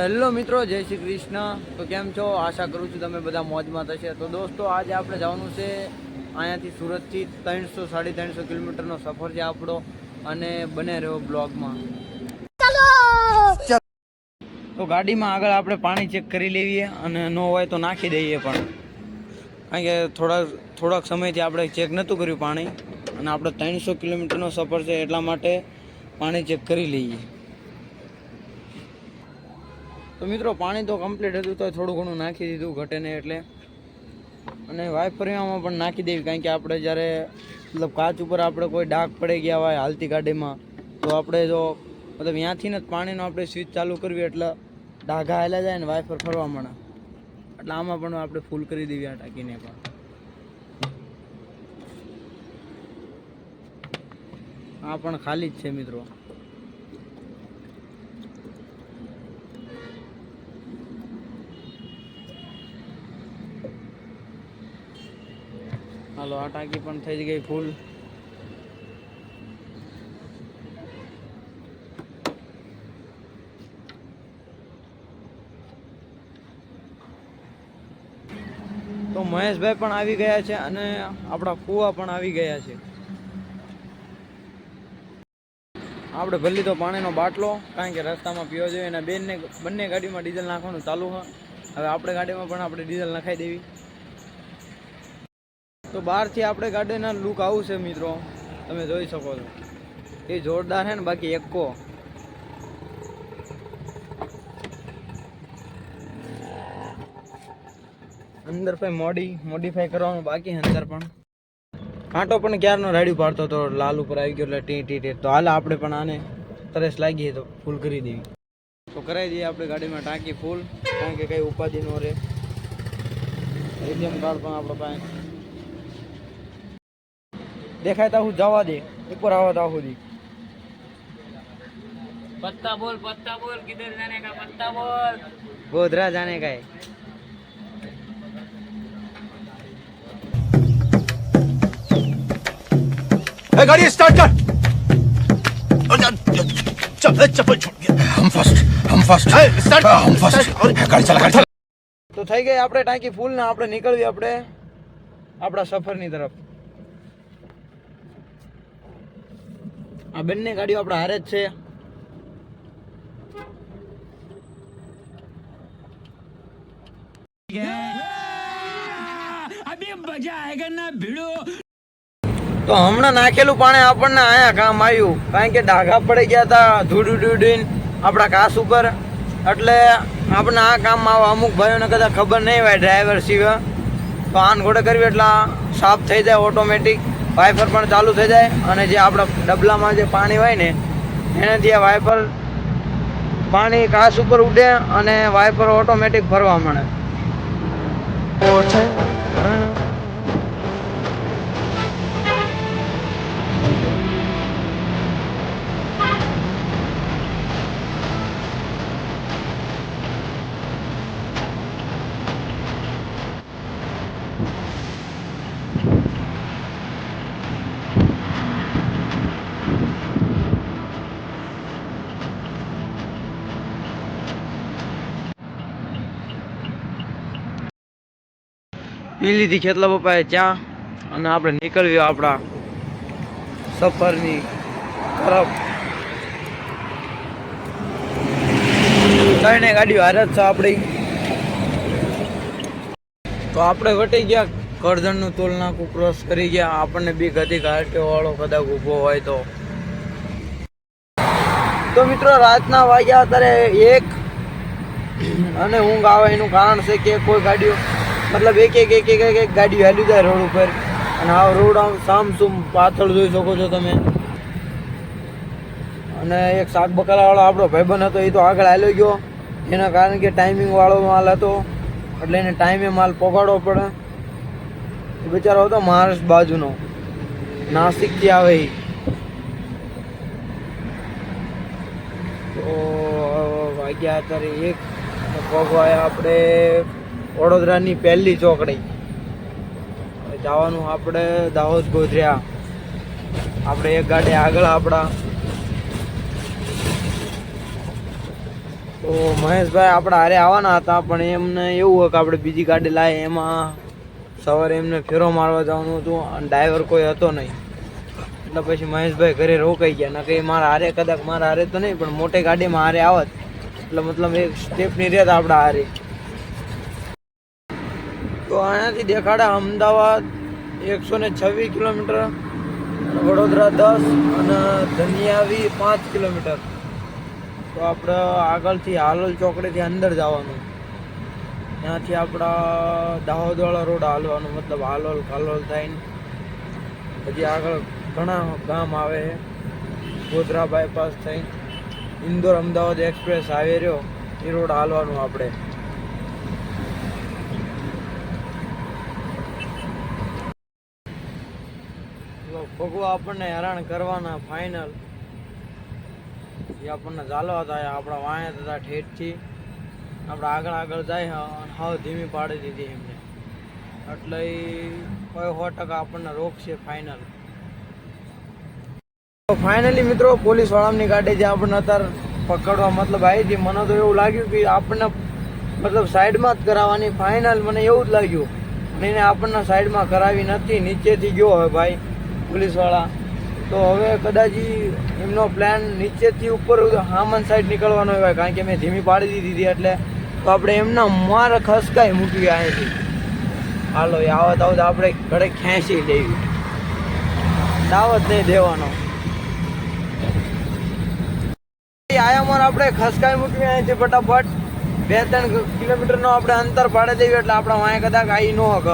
Hello મિત્રો જય શ્રી કૃષ્ણ. તો કેમ છો? આશા કરું છું તમે બધા મોજમાં થશે તો દોસ્તો આજે આપણે જવાનું છે અહીંયાથી સુરતથી ત્રણસો સાડી ત્રણસો કિલોમીટરનો સફર છે આપણો અને બને રહ્યો બ્લોગમાં. તો ગાડીમાં આગળ આપણે પાણી ચેક કરી લેવીએ અને ન હોય તો નાખી દઈએ પણ. કારણ કે થોડા થોડાક સમયથી આપણે ચેક નહોતું કર્યું પાણી. અને આપણે ત્રણસો કિલોમીટરનો સફર છે એટલા માટે પાણી ચેક કરી લઈએ. તો મિત્રો, પાણી તો કમ્પ્લીટ હતું તો થોડું ઘણું નાખી દીધું ઘટે ને એટલે. અને વાઇફરિયામાં પણ નાખી દેવી, કારણ કે આપણે જ્યારે, મતલબ કાચ ઉપર આપણે કોઈ ડાઘ પડી ગયા હોય હાલતી ગાડીમાં, તો આપણે જો, મતલબ ત્યાંથી જ પાણીનો આપણે સ્વિચ ચાલુ કરવી એટલે ડાઘા હેલા જાય ને વાઇફર ફરવા મળે એટલે આમાં પણ આપણે ફૂલ કરી દેવી આ ટાંકીને પણ. આ પણ ખાલી જ છે મિત્રો. હાલો, આ ટાંકી પણ થઈ ગઈ ફૂલ. તો મહેશભાઈ પણ આવી ગયા છે અને આપણા કુવા પણ આવી ગયા છે. આપણે ભલી તો પાણીનો બાટલો, કારણ કે રસ્તામાં પીવો જોઈએ અને બેનને, બંને ગાડીમાં ડીઝલ નાખવાનું ચાલુ હોય. હવે આપણે ગાડીમાં પણ આપણે ડીઝલ નખાઈ દેવી. તો બહારથી આપણે ગાડીના લુક આવું છે મિત્રો. તમે જોઈ શકો છો. એ જોરદાર છે ને, બાકી એકો અંદર ભાઈ મોડી મોડીફાઈ કરવાનું બાકી અંદર પણ. કાંટો પણ ક્યારનો રાડ્યું પાડતો હતો, લાલ ઉપર આવી ગયો એટલે ટી ટી ટી. તો હાલ આપણે પણ આને તરસ લાગી તો ફૂલ કરી દેવી. તો કરાવી દઈએ આપણે ગાડીમાં ટાંકી ફૂલ કારણ કે કંઈ ઉપાધિ ન રહે. એટીએમ કાર્ડ પણ આપણે પાસે. દેખાય તો હું જવા દે ઉપર આવા તો સુધી पत्ता बोल पत्ता बोल किधर जाने का पत्ता बोल ગોધરા જાને કાય ए, गाड़ी स्टार्ट कर चल चप्पल छोड़ गया हम फर्स्ट हम फर्स्ट स्टार्ट हम फर्स्ट गाड़ी चला गाड़ी चला તો થઈ ગઈ આપણે ટાંકી ફૂલ ને આપણે નીકળવી આપણે આપણા સફરની તરફ આ બંને ગાડીઓ આપણા હારે જ છે. તો હમણાં નાખેલું પાણી આપણને અહીંયા કામ આવ્યું. કારણ કે ડાઘા પડી ગયા હતા ધૂડી ધૂડીને આપણા કાસ ઉપર. એટલે આપણે આ કામમાં આવે અમુક ભાઈઓને કદાચ ખબર નહીં હોય ડ્રાઈવર સિવાય. તો આન ઘોડે કરવી એટલે સાફ થઈ જાય ઓટોમેટિક વાઇફર પણ ચાલુ થઈ જાય અને જે આપણા ડબલામાં જે પાણી હોય ને, એનાથી આ વાઇફર પાણી ઘાસ ઉપર ઉડે અને વાઇફર ઓટોમેટિક ભરવા મળે પી લીધી ખેતલા પપ્પાએ ચા અને આપણે નીકળ્યું આપણા સફરની તરફ. ત્રણે ગાડીઓ હારે જ છે આપણી. તો આપણે વટી ગયા કરજણનું ટોલ નાકું ક્રોસ કરી ગયા, આપણને બી ગતિ ઘાટીઓ વાળો કદાચ ઊભો હોય તો. તો મિત્રો, રાતના વાગ્યા અત્યારે એક અને ઊંઘ આવે એનું કારણ છે કે કોઈ ગાડીઓ મતલબ એક એક એક એક એક ગાડી હાલી જાય રોડ ઉપર. અને આ રોડ આમ સામસુમ પાછળ જોઈ શકો છો તમે. અને એક શાક બકાલાવાળો આપણો ભાઈબંધ હતો, એ તો આગળ હાલ્યો ગયો. એના કારણ કે ટાઈમિંગ વાળો માલ હતો. એટલે એને ટાઈમે માલ પહોંચાડવો પડે. બિચારો હતો મહારાષ્ટ્ર બાજુનો. નાસિકથી આવે એ. તો વાગ્યા અત્યારે એક. પગવાય આપણે વડોદરાની પહેલી ચોકડી. જવાનું આપણે દાહોદ ગોધરા. આપણે એક ગાડી આગળ આપણા. તો મહેશભાઈ આપણે હારે આવવાના હતા, પણ એમને એવું હોય કે આપણે બીજી ગાડી લાવીએ એમાં સવારે એમને ફેરો મારવા જવાનું હતું અને ડ્રાઈવર કોઈ હતો નહીં. એટલે પછી મહેશભાઈ ઘરે રોકાઈ ગયા. નકે મારા હારે કદાચ મારા હારે તો નહીં, પણ મોટી ગાડીમાં હારે આવત. એટલે મતલબ એક સ્ટેપની રેત આપણા હારે. તો અહીંયાથી દેખાડે અમદાવાદ એકસો ને છવ્વીસ કિલોમીટર, વડોદરા દસ અને ધનિયાવી પાંચ કિલોમીટર. તો આપણે આગળથી હાલોલ ચોકડીથી અંદર જવાનું. ત્યાંથી આપણા દાહોદવાળા રોડ હાલવાનું, મતલબ હાલોલ ખાલોલ થઈને પછી આગળ ઘણા ગામ આવે છે. ગોધરા બાયપાસ થઈને ઇન્દોર અમદાવાદ એક્સપ્રેસ આવી રહ્યો, એ રોડ હાલવાનું આપણે તો ભગવા આપણને હેરાન કરવાના ફાઇનલ એ આપણને ચાલવા થાય, આપણા વાયા થતા ઠેઠથી. આપણે આગળ આગળ જાય અને હાવ ધીમી પાડી દીધી એમને. એટલે કોઈ સો ટકા આપણને રોકશે ફાઇનલ ફાઇનલી મિત્રો, પોલીસ વાળાની ગાડી જે આપણને અત્યારે પકડવા, મતલબ આવી હતી મને તો એવું લાગ્યું કે આપણને મતલબ સાઈડમાં જ કરાવવાની ફાઇનલ મને એવું જ લાગ્યું. અને એને આપણને સાઈડમાં કરાવી નથી, નીચેથી ગયો હવે ભાઈ. પોલીસવાળા. તો હવે કદાચ એમનો પ્લાન નીચેથી ઉપર હામન સાઈડ નીકળવાનો હોય, કારણ કે મેં ધીમી પાડી દીધી હતી એટલે તો આપણે એમના માર ખસકાઈ મૂકી અહીંયાથી હાલો, એ આવત આવત આપણે ઘરે ખેંચી દેવી દાવત નહીં દેવાનો. આયામાર આપણે ખસકાઈ મૂકવી અહીંથી ફટાફટ બે ત્રણ કિલોમીટરનો આપણે અંતર પાડી દેવી એટલે આપણા વાંય કદાચ આવી ન હક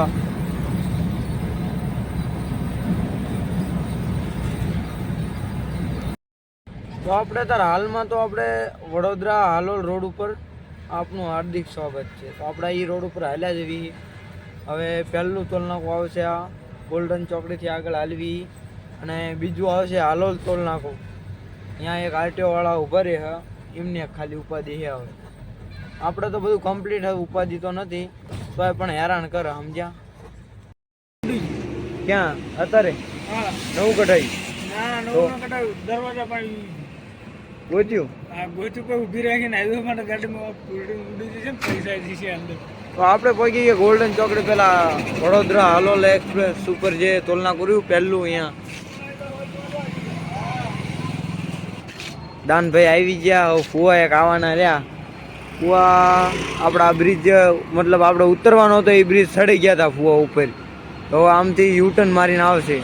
તો આપણે તાર હાલમાં તો આપણે વડોદરા હાલોલ રોડ ઉપર આપનું હાર્દિક સ્વાગત છે. તો આપણે એ રોડ ઉપર હાલ્યા જવી હવે પહેલું તોલનાકું આવશે આ ગોલ્ડન ચોકડીથી આગળ હાલવી. અને બીજું આવશે હાલોલ તોલનાકું. ત્યાં એક આરટીઓવાળા ઊભા રહે એમને ખાલી ઉપાધિ હે હવે. આપણે તો બધું કમ્પ્લીટ હવે ઉપાધિ તો નથી. તોય પણ હેરાન કરે સમજ્યા? ક્યાં? અત્યારે? નવું કઢાઈ ના નવું કટાવ્યું દરવાજા પણ ગોત્યું આ ગોચું કોઈ ઊભી રાખીને હાઈવે માટે ગાડીમાં ઉડી ઉડી જશે પૈસા જશે અંદર. તો આપણે કોઈ ગયા ગોલ્ડન ચોકડી પેલા વડોદરા હાલોલ એક્સપ્રેસ ઉપર જે તોલના કર્યું પહેલું અહીંયા. દાનભાઈ આવી ગયા ફુવા એક આવવાના રહ્યા. ફુવા આપણા બ્રિજ મતલબ આપણે ઉતરવાનો હતો એ બ્રિજ સડી ગયા હતા ફુવા ઉપર. તો આમથી યુટર્ન મારીને આવશે.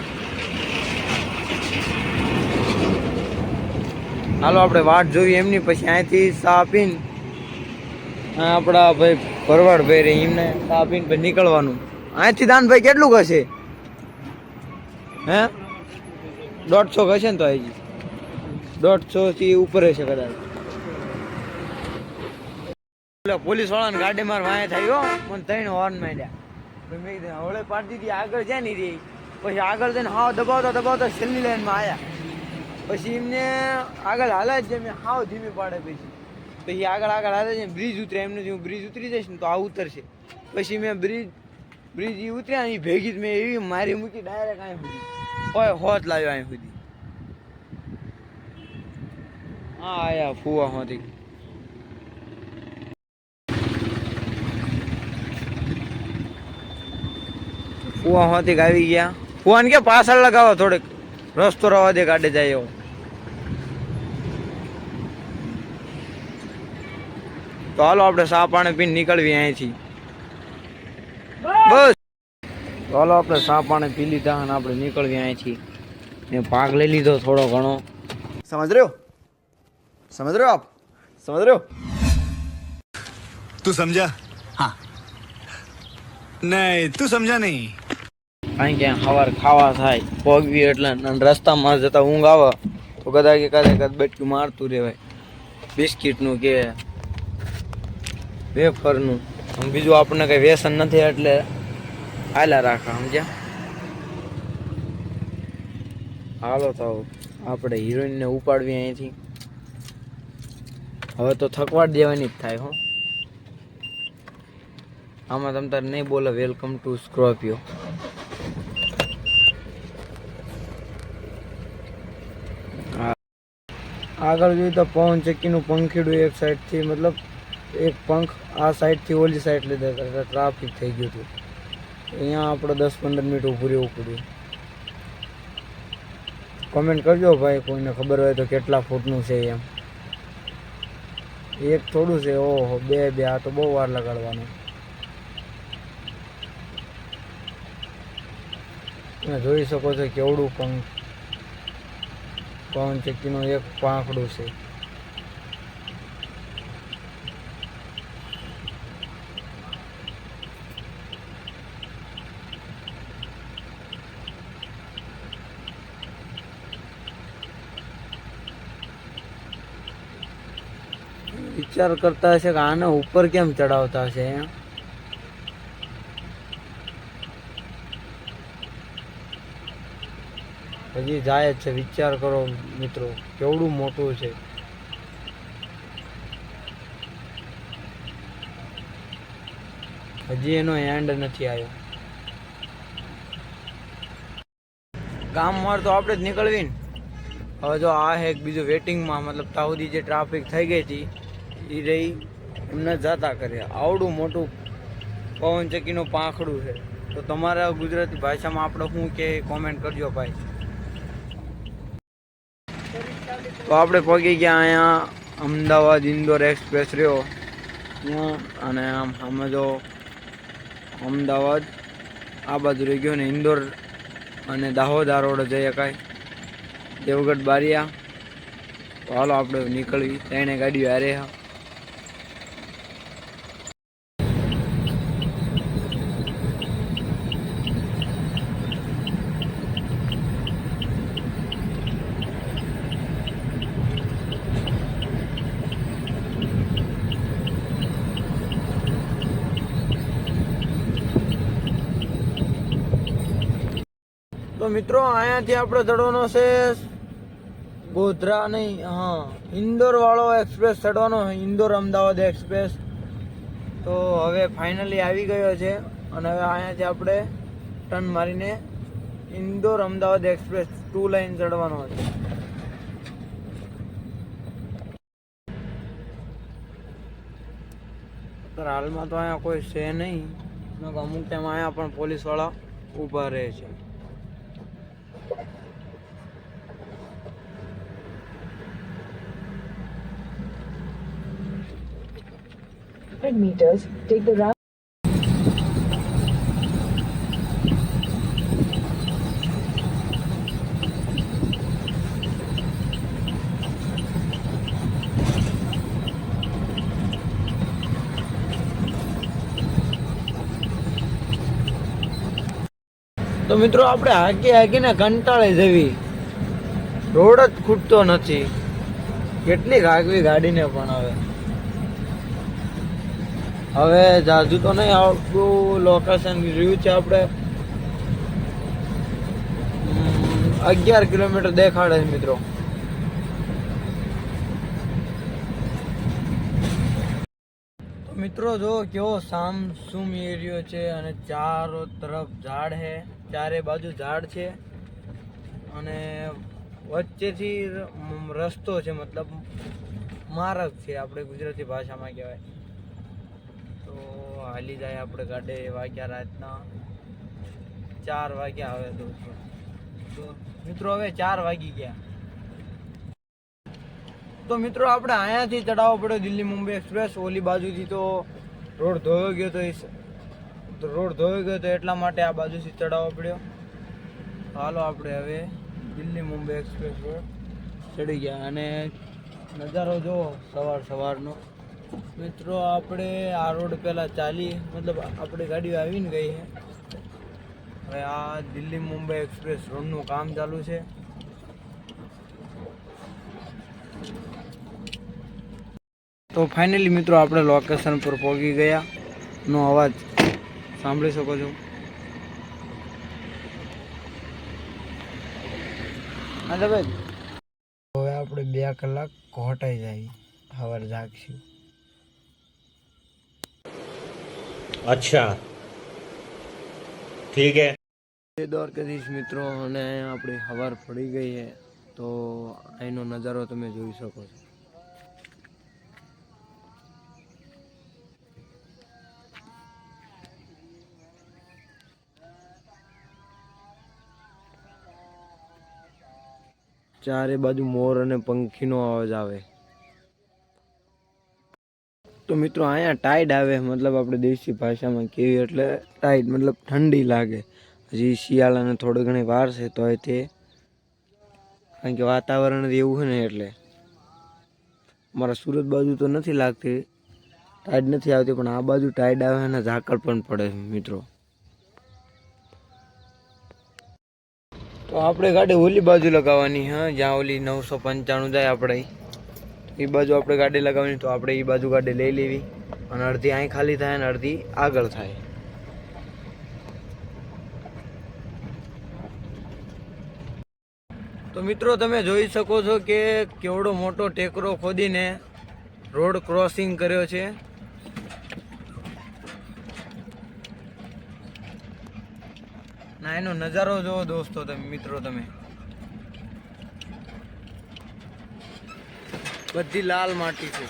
હાલો, આપણે વાટ જોવી એમની, પછી અહીંથી સા પીને આપણા ભાઈ ભરવાડ ભાઈ રે, એમને ચા પીને પછી નીકળવાનું. અહીંથી દાનભાઈ કેટલું હશે હે? દોઢસો હશે ને તો હજી દોઢસો થી ઉપર હશે કદાચ. પોલીસ વાળાને ગાડી માર વાંહે થયો પણ ત્રણ હોર્ન માંડ્યા મેં હવળે પાડી દીધી આગળ જાય નહીં રહી પછી આગળ જઈને હાવ દબાવતા દબાવતા છેલ્લી લાઈનમાં આવ્યા પછી એમને આગળ હાલે જ મેં હાવ ધીમી પાડે પછી. પછી આગળ આગળ હાલે છે બ્રિજ ઉતરે, એમને હું બ્રિજ ઉતરી જઈશ ને તો આ ઉતરશે. પછી મેં બ્રિજ બ્રિજ એ ઉતર્યા ને ઈ ભેગી જ મેં એવી મારી મૂકી ડાયરેક્ટ અહીં સુધી હોય હોત લાવ્યો અહીં સુધી હા, આયા, ફુવા હોતી. ફુવા હોતી આવી ગયા. ફુવાને કે પાછળ લગાવો થોડેક. રસ્તો રવા દે કાઢે જાય એવો. તો હાલો આપણે સા પાણી પીને નીકળવી અહીંથી. બસ. તો હાલો આપણે સા પાણી પી લીધા અને આપણે નીકળવી અહીંથી. ને ભાગ લઈ લીધો થોડો ઘણો. સમજ રહ્યો? સમજ રહ્યો આપ? સમજ રહ્યો? તું સમજા? હા. નહીં તું સમજા નહીં. કારણ કે હવાર ખાવા થાય પગવી એટલે રસ્તામાં જતા ઊંઘ આવે, તો કદાચ એકાદ એકાદ બટકું મારતું રહેવાય. બિસ્કિટનું કે વેફરનું. બીજું આપણને કંઈ વ્યસન નથી, એટલે હાલ્યા રાખા, સમજ્યા? હાલો તો આપણે હિરોઈનને ઉપાડવી અહીંથી. હવે તો થકવાડ દેવાની જ થાય, હો. આમાં તમ તારે નહીં બોલે વેલકમ ટુ સ્કોર્પિયો આગળ જોઈએ તો પવન ચક્કીનું પંખીડું એક સાઈડથી મતલબ એક પંખ આ સાઈડથી ઓલી સાઈડ લીધા એટલે ટ્રાફિક થઈ ગયું હતું. અહીંયા આપણે દસ પંદર મિનિટ ઊભું રહેવું પડ્યું. કોમેન્ટ કરજો ભાઈ, કોઈને ખબર હોય તો કેટલા ફૂટનું છે એમ. એક થોડું છે, ઓહો, બે બે, આ તો બહુ વાર લગાડવાનું. જોઈ શકો છો કેવડું પંખ. પવન ચક્કીનું એક પાંખડું છે. વિચાર કરતા હશે કે આને ઉપર કેમ ચડાવતા હશે એમ? હજી જાય જ છે, વિચાર કરો મિત્રો, કેવડું મોટું છે. હજી એનો એન્ડ નથી આવ્યો. ગામમાં તો આપણે જ નીકળવી ને હવે જો આ એક બીજું વેટિંગમાં, મતલબ સુધી જે ટ્રાફિક થઈ ગઈ હતી એ રહી એમને જતા કર્યા. આવડું મોટું પવન ચક્કીનું પાંખડું છે. તો તમારા ગુજરાતી ભાષામાં આપણે શું કે કોમેન્ટ કરજો ભાઈ. તો આપણે પહોંચી ગયા અહીંયા અમદાવાદ ઇન્દોર એક્સપ્રેસ રહ્યો. ત્યાં અને આમ સામે જો અમદાવાદ, આ બાજુ રહી ગયો ને ઇન્દોર અને દાહોદ આ રોડ જઈ શકાય. દેવગઢ બારિયા. તો હાલો આપણે નીકળવી. ત્રણે ગાડીઓ હારે હા. તો મિત્રો, અહીંયાથી આપણે ચડવાનો છે ગોધરા નહીં, હા, ઇન્દોર વાળો એક્સપ્રેસ, ચડવાનો ઇન્દોર અમદાવાદ એક્સપ્રેસ. તો હવે ફાઇનલી આવી ગયો છે અને હવે અહીંયાથી આપણે ટર્ન મારીને Indore Ahmedabad express two line ચડવાનો છે. હાલમાં તો અહીંયા કોઈ છે નહીં અમુક ટાઈમ અહીંયા પણ પોલીસવાળા ઊભા રહે છે. Meters, take the right. તો મિત્રો આપણે હાકી હાકીને કંટાળી જવી. રોડ જ ખૂટતો નથી. કેટલીક હાકવી ગાડીને પણ હવે. હવે જાજુ તો નહીં આપણું લોકેશન રહ્યું છે આપણે. અગિયાર કિલોમીટર દેખાડે છે મિત્રો. મિત્રો જો કેવો સામસુમ એરિયો છે અને ચારો તરફ ઝાડ છે. ચારે બાજુ ઝાડ છે અને વચ્ચેથી રસ્તો છે, મતલબ માર્ગ છે, આપણે ગુજરાતી ભાષામાં કહેવાય. તો હાલી જાય આપણે ગાડે વાગ્યા રાતના. ચાર વાગ્યા આવે તો મિત્રો હવે ચાર વાગી ગયા. તો મિત્રો આપણે અહીંયાથી ચડાવવો પડ્યો દિલ્હી મુંબઈ એક્સપ્રેસ. ઓલી બાજુથી તો રોડ ધોયો ગયો તો એ રોડ ધોઈ ગયો તો એટલા માટે આ બાજુથી ચડાવવો પડ્યો. હાલો આપણે હવે દિલ્હી મુંબઈ એક્સપ્રેસ રોડ ચડી ગયા અને નજારો જુઓ સવાર સવારનો. મિત્રો, આપણે આ રોડ પહેલાં ચાલી મતલબ આપણી ગાડીઓ આવીને ગઈ છે. હવે આ દિલ્હી મુંબઈ એક્સપ્રેસ રોડનું કામ ચાલુ છે. તો ફાઇનલી મિત્રો, આપણે લોકેશન પર પહોંચી ગયા. નો અવાજ. સાંભળી શકો છો. હા ભાઈ હવે આપણે બે કલાક કોટાઈ જાય હવાર જાગશું. અચ્છા. ઠીક હે. દોર કરીશ મિત્રો અને આપણી હવાર પડી ગઈ છે તો અહીંનો નજારો તમે જોઈ શકો છો. ચારે બાજુ મોર અને પંખીનો અવાજ આવે. તો મિત્રો, અહીંયા ટાઈડ આવે, મતલબ આપણે દેશી ભાષામાં કેવી એટલે ટાઈડ મતલબ ઠંડી લાગે. હજી શિયાળાને થોડી ઘણી વાર છે તો તે કારણ કે વાતાવરણ એવું છે ને એટલે. મારા સુરત બાજુ તો નથી લાગતી ટાઈડ નથી આવતી, પણ આ બાજુ ટાઈડ આવે અને ઝાકળ પણ પડે મિત્રો. તો આપણે ગાડી ઓલી બાજુ લગાવવાની, હા, જ્યાં ઓલી નવસો પંચાણું જાય આપણે. એ બાજુ આપણે ગાડી લગાવવાની, તો આપણે એ બાજુ ગાડી લઈ લેવી અને અડધી અહીં ખાલી થાય અને અડધી આગળ થાય. તો મિત્રો, તમે જોઈ શકો છો કે કેવડો મોટો ટેકરો ખોદીને રોડ ક્રોસિંગ કર્યો છે. ના, એનો નજારો જોવો દોસ્તો તમે, મિત્રો તમે. બધી લાલ માટી છે.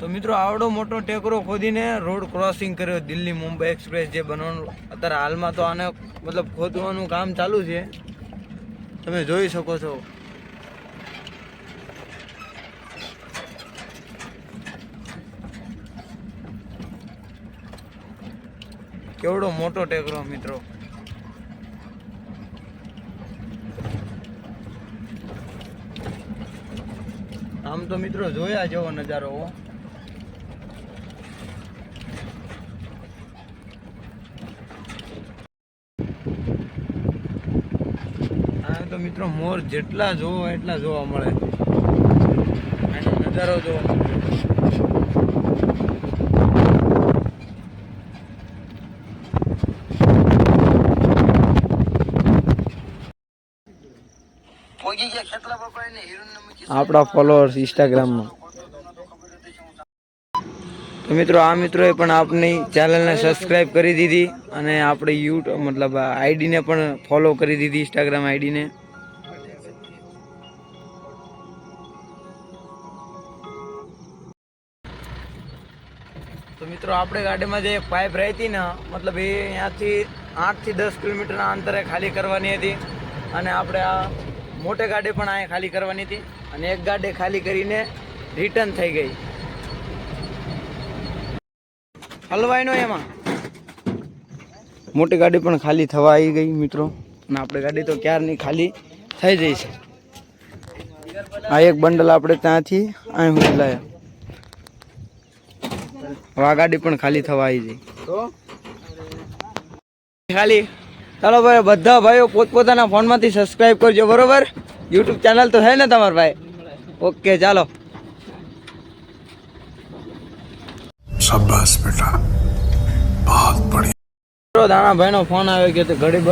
તો મિત્રો, આવડો મોટો ટેકરો ખોદીને રોડ ક્રોસિંગ કર્યો, દિલ્હી મુંબઈ એક્સપ્રેસ જે બનવાનું. અત્યારે હાલમાં તો આને મતલબ ખોદવાનું કામ ચાલુ છે. તમે જોઈ શકો છો. કેવડો મોટો ટેકરો, મિત્રો? આમ તો મિત્રો જોયા જેવો નજારો, હો. તો મિત્રો મોર જેટલા જોવો એટલા જોવા મળે. એનો નજારો જોવો. આપણા ફોલોઅર્સ ઇન્સ્ટાગ્રામમાં તો મિત્રો, આ મિત્રોએ પણ આપની ચેનલને સબસ્ક્રાઈબ કરી દીધી અને આપણે યુટ્યુબ મતલબ આઈડીને પણ ફોલો કરી દીધી ઇન્સ્ટાગ્રામ આઈડીને તો મિત્રો, આપણે ગાડીમાં જે પાઇપ રહી ને, મતલબ એ અહીંયાથી આઠથી દસ કિલોમીટરના અંતરે ખાલી કરવાની હતી. અને આપણે આ મોટી ગાડે પણ અહીંયા ખાલી કરવાની હતી અને એક ગાડે ખાલી કરીને રિટર્ન થઈ ગઈ. હલવાઈનો એમાં. મોટી ગાડી પણ ખાલી થવા આવી ગઈ મિત્રો. અને આપણે ગાડી તો ક્યારની ખાલી થઈ જઈ છે. આ એક બંડલ આપણે ત્યાંથી અહીં સુધી લાયા. હવે આ ગાડી પણ ખાલી થવા આવી જઈ ખાલી. ચાલો ભાઈ બધા ભાઈઓ પોતપોતાના ફોનમાંથી સબસ્ક્રાઈબ કરજો બરોબર? યુટ્યુબ ચેનલ તો છે ને તમારે ભાઈ? ઓકે ચાલો. શાબાશ બેટા. બહુત દાણાભાઈનો ફોન આવ્યો કે ઘડી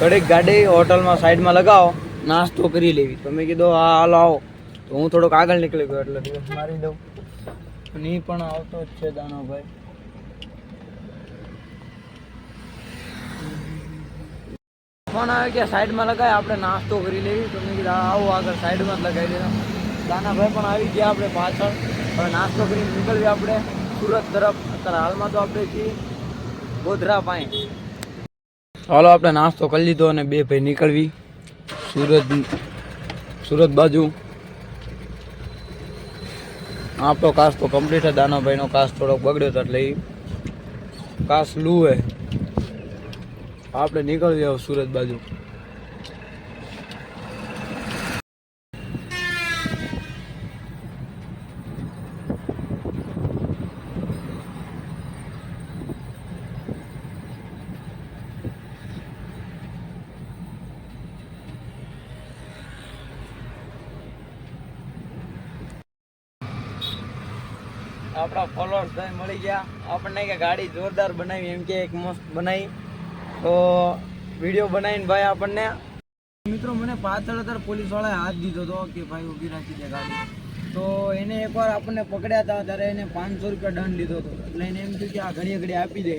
ઘડીક ગાડી હોટલમાં સાઈડમાં લગાવો નાસ્તો કરી લેવી. તો મેં કીધું હા હાલ આવો. તો હું થોડોક આગળ નીકળી ગયો એટલે દિવસ મારી દઉં. અને પણ આવતો જ છે દાણાભાઈ ફોન આવ્યો કે સાઈડમાં લગાય આપણે નાસ્તો કરી લેવી. તો મેં કીધું હા, આવો આગળ સાઈડમાં જ લગાવી દીધા દાનાભાઈ પણ આવી ગયા આપણે પાછળ. હવે નાસ્તો કરીને નીકળવી આપણે. સુરત તરફ. અત્યારે હાલમાં તો આપણે છીએ ગોધરા પાઈ ચાલો આપણે નાસ્તો કરી લીધો અને બે ભાઈ નીકળવી. સુરત સુરત બાજુ. આપણો કાસ તો કમ્પ્લીટ છે. દાનાભાઈનો કાસ થોડોક બગડ્યો હતો એટલે કાસ લુએ. આપણે નીકળી જાવ સુરત બાજુ. આપણા ફોલોઅર્સ ભાઈ મળી ગયા. આપણને કે ગાડી જોરદાર બનાવી, એમ કે એક મસ્ત બનાવી. તો વીડિયો બનાવીને ભાઈ આપણને. મિત્રો, મને પાછળ અત્યારે પોલીસ વાળાએ હાથ દીધો હતો કે ભાઈ ઊભી રાખી દે ગાડી. તો એને એકવાર આપણને પકડ્યા હતા, ત્યારે એને પાંચસો રૂપિયા દંડ લીધો હતો. એટલે એને એમ થયું કે આ ઘડીએ ઘડી આપી દે.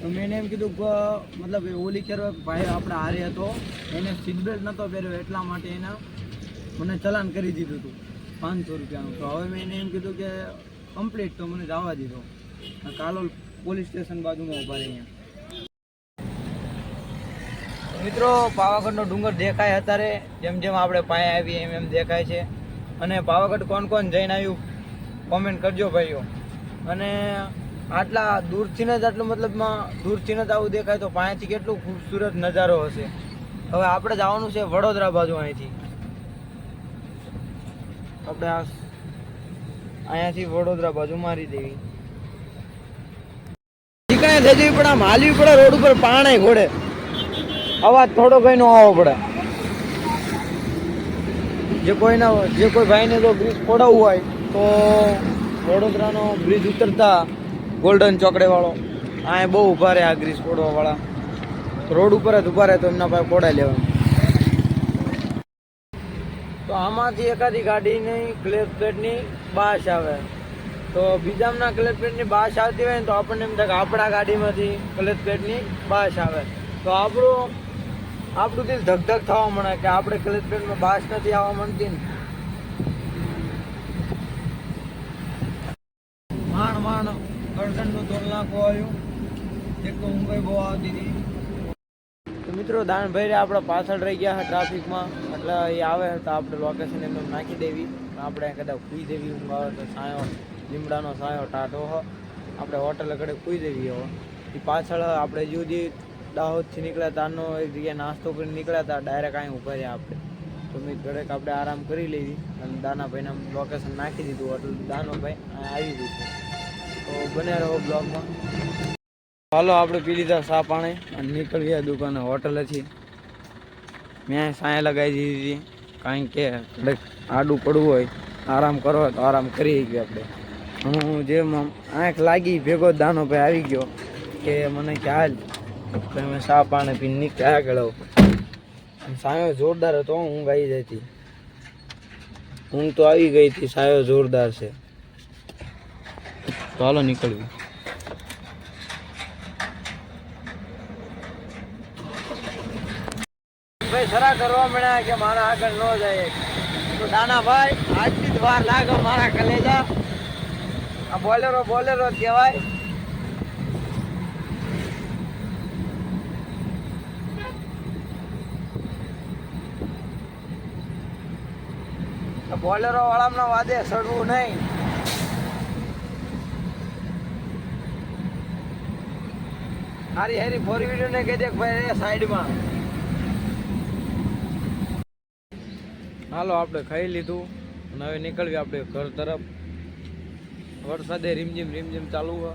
તો મેં એને એમ કીધું કે, મતલબ ઓલી કરવા ભાઈ આપણે હારે હતો. એને સીટબેલ્ટ નહોતો પહેર્યો, એટલા માટે એના મને ચલાન કરી દીધું હતું, પાંચસો રૂપિયાનું. તો હવે મેં એને એમ કીધું કે કમ્પ્લીટ તો મને જવા દીધો. કાલોલ પોલીસ સ્ટેશન બાજુમાં ઊભા રહી અહીંયા મિત્રો, પાવાગઢનો ડુંગર દેખાય અત્યારે. જેમ જેમ આપણે પાયા આવીએ, એમ એમ દેખાય છે. અને પાવાગઢ કોણ કોણ જઈને આવ્યું કોમેન્ટ કરજો ભાઈઓ. અને આટલા દૂરથી જ આટલું મતલબમાં દૂરથી જ આવું દેખાય તો પાયાથી કેટલું ખૂબસૂરત નજારો હશે. હવે આપણે જવાનું છે વડોદરા બાજુ અહીંથી. આપણે આ અહીંયાથી વડોદરા બાજુ મારી દેવી. ઠીકાણે થઈ જવી પણ આમ હાલવી પડે રોડ ઉપર પાણે ઘોડે. અવાજ થોડો નો આવવો પડે. જે કોઈના, જે કોઈ ભાઈને જો બ્રિજ ખોડાવવું હોય, તો વડોદરાનો બ્રિજ ઉતરતા ગોલ્ડન ચોકડે વાળો આ બહુ ઊભા રહે આ બ્રિજ ફોડવા વાળા રોડ ઉપર જ ઊભા રહે તો એમના પાસે ખોડાઈ લેવાનું. તો આમાંથી એકાદી ગાડીની ક્લેસ પ્લેટની બાશ આવે. તો બીજામના ક્લેસ પ્લેટની બાશ આવતી હોય ને તો આપણને એમ થાય કે આપણા ગાડીમાંથી ક્લેસ પ્લેટની બાશ આવે. તો આપણું આપણું દિલ ધક ધક થવા મળે કે આપણે કલેક્ટરમાં બાસ નથી આવવા માંડતી ને. માંડ માંડ કરજણનું તોલ નાખો આવ્યું. એક તો મુંબઈ બહુ આવતી હતી. તો મિત્રો દાનભાઈ આપણે પાછળ રહી ગયા ટ્રાફિકમાં. એટલે એ આવે તો આપણે લોકેશન એમને નાખી દેવી. આપણે કદાચ ખુઈ દેવી ઊંઘ આવે તો સાયો લીમડાનો સાયો ટાટો આપણે હોટલ આગળ ખુઈ દેવી હવે એ પાછળ આપણે જુદી દાહોદથી નીકળ્યા તારનો એક જગ્યાએ નાસ્તો કરીને નીકળ્યા હતા ડાયરેક્ટ અહીં ઊભા રહ્યા આપણે. તો મેં ઘરેક આપણે આરામ કરી લીધી અને દાનાભાઈને લોકેશન નાખી દીધું. એટલે દાનોભાઈ આવી ગયું છે. તો બને રહો બ્લોગમાં હાલો, આપણે પી લીધા સા પાણી અને નીકળી ગયા દુકાને હોટલેથી મેં સાંય લગાવી દીધી હતી. કારણ કે કદાચ આડું પડવું હોય, આરામ કરો તો આરામ કરી ગયો આપણે. હું જેમ આંખ લાગી ભેગો દાનો ભાઈ આવી ગયો કે મને કે તો અમે ચા પાણી પીને નીકળ્યા ગળો સાયો જોરદાર હતો ઊંઘ આવી જતી ઊંઘ તો આવી ગઈ હતી, સાયો જોરદાર છે. તો હાલો નીકળવી ભાઈ સરા કરવા મળ્યા કે મારા આગળ ન જાય તો દાના ભાઈ આજથી જ વાર લાગે મારા કલેજા. આ બોલેરો બોલેરો કહેવાય. બોલેરો વાળામાં વાદે સડવું નહીં. હારી હારી ફોર વ્હીલર ને કહી દે ભાઈ સાઈડમાં. હાલો, આપણે ખાઈ લીધું અને હવે નીકળવી આપણે ઘર તરફ. વરસાદે રીમઝીમ રીમઝીમ ચાલુ હોય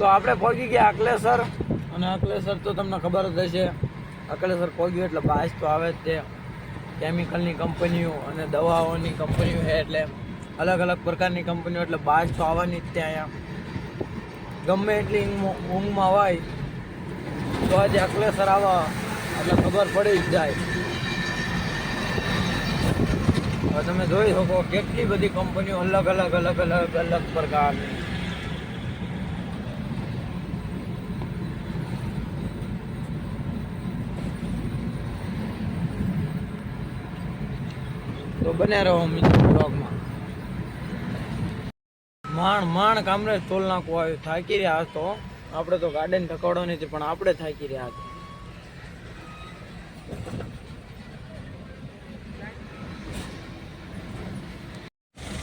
તો આપણે પહોંચી ગયા, અકલેસર. અને અકલેસર તો તમને ખબર જ હશે. અકલેસર પહોંચ્યું એટલે બાસ તો આવે જ તે. કેમિકલની કંપનીઓ અને દવાઓની કંપનીઓ છે એટલે અલગ અલગ પ્રકારની કંપનીઓ એટલે બાજ તો આવવાની જ ત્યાં અહીંયા. ગમે એટલી ઊંઘમાં હોય, તો આજે અકલેસર આવે. એટલે ખબર પડી જ જાય. હવે તમે જોઈ શકો કેટલી બધી કંપનીઓ અલગ અલગ અલગ અલગ અલગ પ્રકારની તો બને રહો મિત્રો બ્લોગમાં માણ માણ કામરે તોલ નાખવું આવ્યું થાકી રહ્યા તો આપણે તો ગાર્ડન ઠકવાડો હતી પણ આપણે થાકી રહ્યા હતા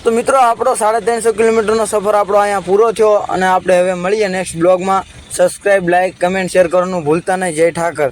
તો મિત્રો, આપણો સાડા ત્રણસો કિલોમીટરનો સફર આપણો અહીંયા પૂરો થયો અને આપણે હવે મળીએ નેક્સ્ટ બ્લોગમાં સબસ્ક્રાઇબ લાઇક કમેન્ટ શેર કરવાનું ભૂલતા નહીં. જય ઠાકર.